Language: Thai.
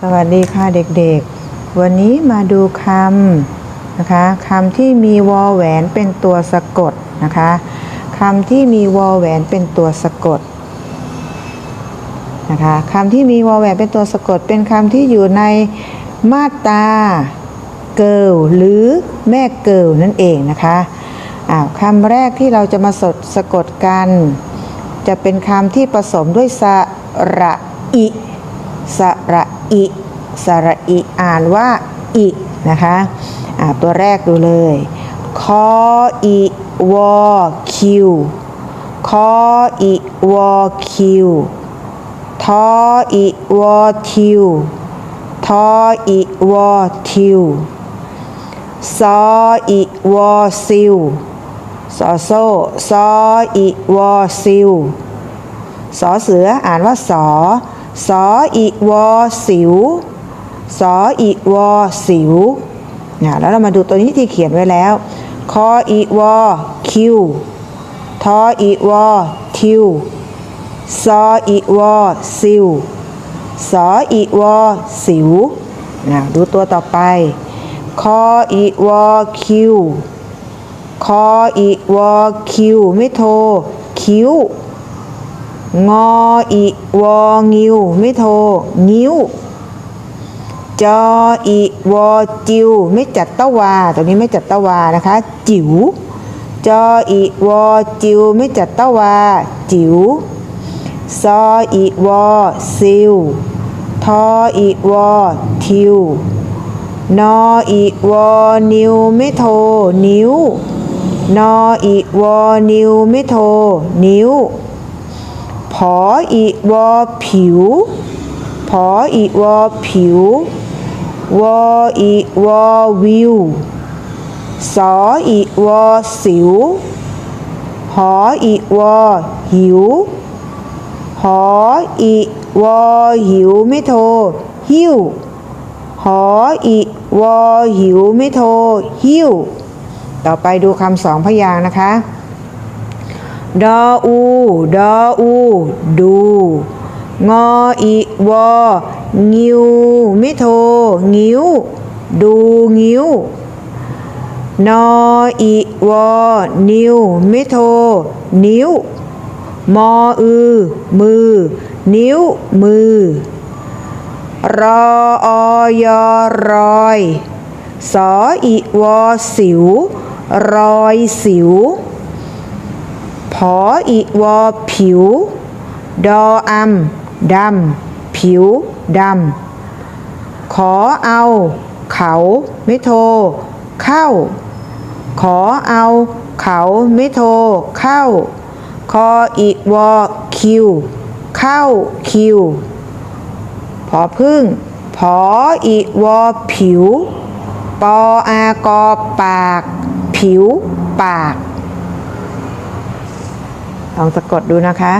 สวัสดีค่ะเด็กๆ วันนี้มาดูคำนะคะคำที่มีวอแหวนเป็นตัวสะกดนะคะคำที่มีวอแหวนเป็นตัวสะกดนะคะคำที่มีวอแหวนเป็นตัวสะกด เป็นคำที่อยู่ในมาตราเกิลหรือแม่เกิลนั่นเองนะคะอ้าวคำแรกที่เราจะมาสดสะกดกัน จะเป็นคำที่ผสมด้วยสระอิสระ อิสระอิอ่านว่าอินะคะตัวแรกดูเลยคออิวอคิวคออิวอคิวทออิวอทิวทออิวอทิวซออิวอซิวซอโซซออิวอซิวสอเสืออ่านว่าสอ สออีวอสิวสออีวอสิวนี่ยแล้วเรามาดูตัวนี้ที่เขียนไว้แล้วคออีวอคิวทออีวอทิวซออีวอซิวสออีวอสิวนะดูตัวต่อไปคออีวอคิวคออีวอคิวไม่โทรคิ้ว งออีวองิว ไม่โทรงิ้ว จออีวอจิว ไม่จัดตะวาตัวนี้ไม่จัดตะวานะคะ จิ๋ว จออีวอจิว ไม่จัดตะวา จิ๋ว ซออีวอซิว ทออีวอทิวนออีวอนิว ไม่โทรนิ้วนออีวอนิว ไม่โทรนิ้ว ผออีวอผิวผออีวอผิว วออีวอวิว สออีวอสิว หออีวอหิว หออีวอหิวไม่โทรหิว หออีวอหิวไม่โทรหิว ต่อไปดูคำสองพยางค์นะคะ ดออู ดออู ดู งออีวอ งิวไม่โท งิ้ว ดูงิ้วนออีวอ นิวไม่โท นิ้ว มออือ มือ นิ้ว มือ รอออยอรอย สออีวอ สิว รอยสิว ผออีวอผิว ดออำดำ ผิว ดำ ขอเอา เขาไม่โท เข้า ขอเอา เขาไม่โท เข้า คออีวอคิว เข้าคิว พอพึ่งพออีวอผิว ปออากอปาก ผิว ปาก ลองสะกดดูนะคะ